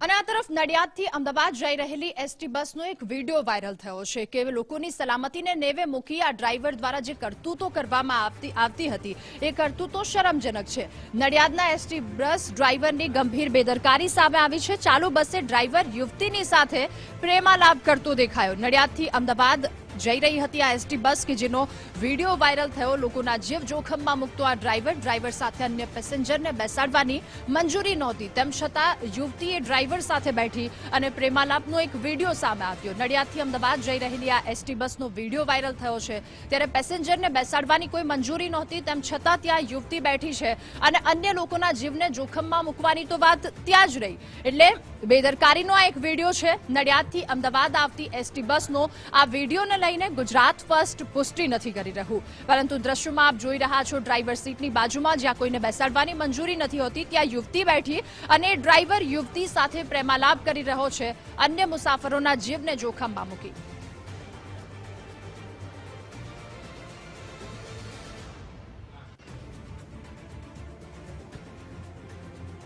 અને આ તરફ નડિયાદથી અમદાવાદ જઈ રહેલી એસટી બસનો એક વીડિયો વાયરલ થયો છે કે લોકોની સલામતીને નેવે મૂકી આ ડ્રાઈવર દ્વારા જે કરતૂતો કરવામાં આવતી હતી, એ કરતૂતો શરમજનક છે. નડિયાદના એસટી બસ ડ્રાઈવરની ગંભીર બેદરકારી સામે આવી છે. ચાલુ બસે ડ્રાઈવર યુવતીની સાથે પ્રેમાલાપ કરતો દેખાયો. નડિયાદથી અમદાવાદ જઈ રહી હતી આ એસટી બસ કે જેનો વીડિયો વાયરલ થયો, લોકોના જીવ જોખમમાં મૂકતો આ ડ્રાઈવર. ડ્રાઈવર સાથે અન્ય પેસેન્જરને બેસાડવાની મંજૂરી નહોતી. તેમ છતાં યુવતીએ ડ્રાઈવર સાથે બેઠી અને પ્રેમાલાપનો એક વીડિયો સામે આવ્યો. નડિયાદથી અમદાવાદ જઈ રહેલી આ એસટી બસનો વીડિયો વાયરલ થયો છે. ત્યારે પેસેન્જરને બેસાડવાની કોઈ મંજૂરી નહોતી. તેમ છતાં ત્યાં યુવતી બેઠી છે અને અન્ય લોકોના જીવને જોખમમાં મૂકવાની તો વાત ત્યાં જ રહી. એટલે બેદરકારીનો આ એક વીડિયો છે. નડિયાદથી અમદાવાદ આવતી એસટી બસનો આ વિડીયોને લઈને ગુજરાત ફર્સ્ટ પુષ્ટિ નથી કરી રહ્યું. પરંતુ દ્રશ્યમાં આપ જોઈ રહ્યા છો ડ્રાઈવર સીટની બાજુમાં જ્યાં કોઈને બેસાડવાની મંજૂરી નથી હોતી, ત્યાં યુવતી બેઠી અને ડ્રાઈવર યુવતી સાથે પ્રેમાલાપ કરી રહ્યો છે. અન્ય મુસાફરોના જીવને જોખમમાં મૂકી.